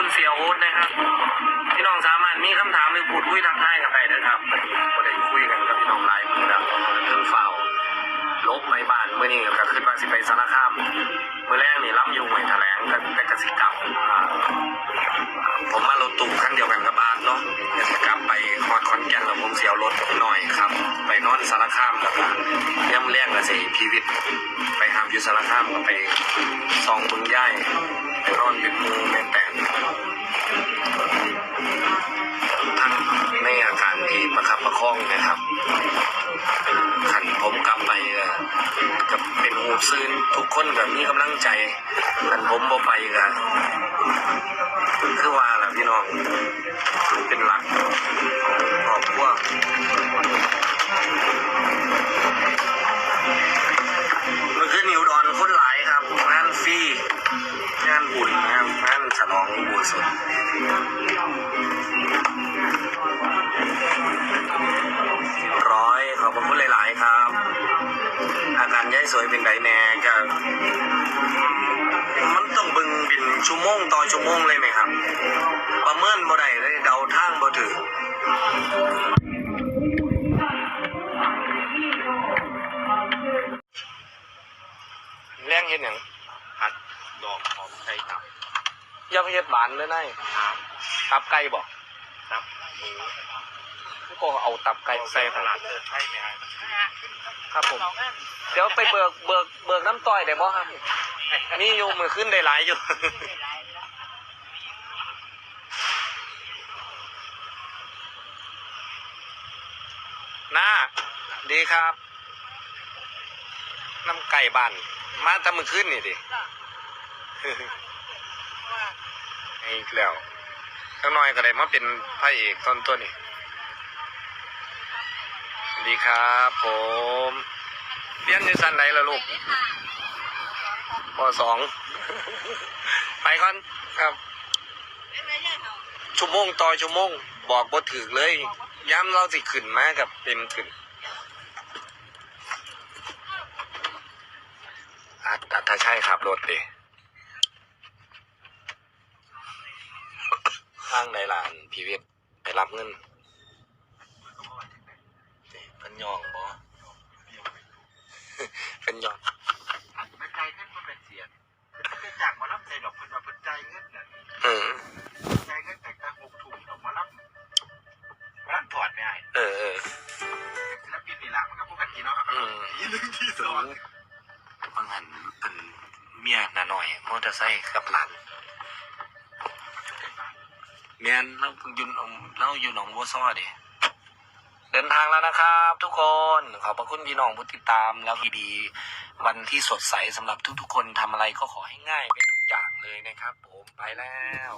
ุณเสียโอ๊ตนะครับพี่น้องสามารถมีคำถามหรือพูดคุยทักทายกันได้นะครับก็ได้คุยกันกับพี่น้องหลายมือแล้วเรื่องเฝ้าลบไม่บ้านเมื่อนี้ก็ขึ้นมาสิไปสารคามเมื่อแรกนี่รับอยู่ไม่แถลงแต่แต่กสิกรรมผมมารถตู้คันเดียวกันกับบาสเนาะกสิกรรมไปฮอดคอนแก่นแล้วผมเสียวรถหน่อยครับ ไปนอนสารคามแล้วก็ย่ำแรกก็สิพีวิทไปหามอยู่สารคามก็ไปซองบึงย่ายไปนอนเป็นหมู คนแบบมีกำลังใจขันผมบ่ไปกันาการย้ายสวยเป็นไดแน่ก็มันต้องเบึงเป็นชั่วโมงต่อชั่วโมงเลยไหมครับ ประเมินบ่ได้เลยเดาทางบ่ถือแรงเห็นอย่างผัดดอกหอมไข่ตับอย่าไปเฮ็ดบานเลยนายครับตับไก่บอกครับหมู ก็เอาตับไก่ใส่ตข้างหลาลัดงเดินไทยไหมฮะครับผม เดี๋ยวไปเบิกเบิกเบิกน้ำต้อยได้บ่ครับ มีอยู่มือขึ้นได้หลายอยู่ น้า ดีครับ น้ำไก่บันมาแตะมือขึ้นนี่ดิให้อีกแล้วข้างน้อยก็ได้มาเป็นพระเอกตอนตัวนี่สวัส ดีครับผมเรียนอยู่ชั้นไหนล่ะลูกปสอง ไปก่อนครับชั่วโมงต่อชั่วโมง บอกบ่ถึกเลย ย้ำเราสิขึ้นมากับเป็นขึ้นอาจถ้าใช่ขับรถดิทางใดหลานพีเวทไปรับเงินนี่เป็นยองบ่ เป็นยอง ไม่ใจเงินมันเป็นเสียงเป็นจากมารับใจ ดอกเพิ่นมาเพิ่นใจเงินน่ะอืมใจเงินแต่ตั้งหกถุงดอกมารับมารับถอดไม่ได้เออเออ ศิลปินนี่แหละมันก็ปกติเนาะอืมอีหนึ่งที่สองบางหันเป็นเมียน่ะหน่อยมอเตอร์ไซค์กับหลานเมียนเราเพิ่งอยุนเราอยู่หนองบัวซ้อดิเดินทางแล้วนะครับ ทุกคนขอบพระคุณพี่น้องผู้ติดตามแล้วดีๆวันที่สดใสสำหรับทุกๆคนทำอะไรก็ขอให้ง่ายไปทุกอย่าง เลยนะครับ ผมไปแล้ว